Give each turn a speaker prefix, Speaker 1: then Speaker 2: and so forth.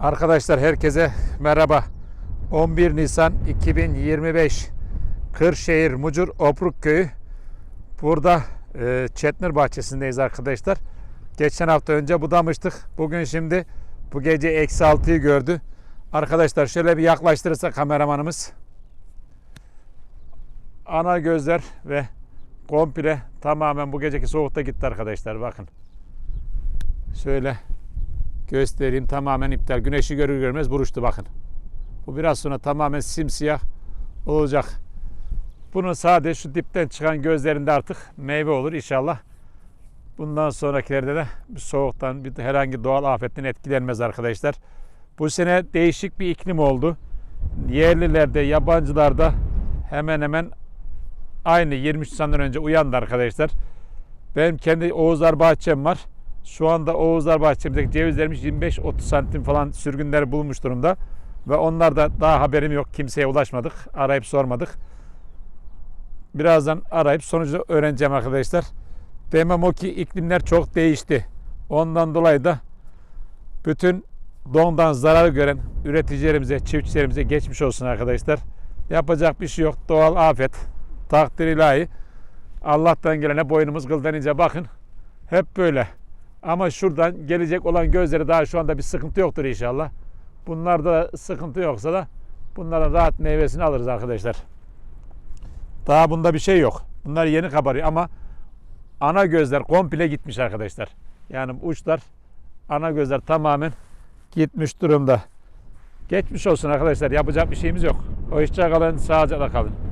Speaker 1: Arkadaşlar herkese merhaba. 11 Nisan 2025 Kırşehir Mucur Opruk Köyü. Burada e, Çetnir bahçesindeyiz arkadaşlar. Geçen hafta önce budamıştık. Bugün şimdi bu gece eksi 6'yı gördü. Arkadaşlar şöyle bir yaklaştırırsa kameramanımız. Ana gözler ve komple tamamen bu geceki soğukta gitti arkadaşlar bakın. Şöyle göstereyim tamamen iptal. Güneşi görür görmez buruştu bakın. Bu biraz sonra tamamen simsiyah olacak. Bunun sadece şu dipten çıkan gözlerinde artık meyve olur inşallah. Bundan sonrakilerde de bir soğuktan bir herhangi doğal afetten etkilenmez arkadaşlar. Bu sene değişik bir iklim oldu. Yerlilerde, yabancılarda hemen hemen aynı 23 Nisan'dan önce uyandı arkadaşlar. Benim kendi Oğuzlar bahçem var. Şu anda Oğuzlar bahçemizdeki cevizlerimiz 25-30 santim falan sürgünleri bulmuş durumda. Ve onlar da daha haberim yok. Kimseye ulaşmadık. Arayıp sormadık. Birazdan arayıp sonucu öğreneceğim arkadaşlar. Demem o ki iklimler çok değişti. Ondan dolayı da bütün dondan zarar gören üreticilerimize, çiftçilerimize geçmiş olsun arkadaşlar. Yapacak bir şey yok. Doğal afet. Takdir ilahi. Allah'tan gelene boynumuz kıldan ince. Bakın hep böyle. Ama şuradan gelecek olan gözleri daha şu anda bir sıkıntı yoktur inşallah. Bunlarda sıkıntı yoksa da bunların rahat meyvesini alırız arkadaşlar. Daha bunda bir şey yok. Bunlar yeni kabarıyor ama ana gözler komple gitmiş arkadaşlar. Yani uçlar ana gözler tamamen gitmiş durumda. Geçmiş olsun arkadaşlar. Yapacak bir şeyimiz yok. Hoşça kalın, sağlıcakla kalın.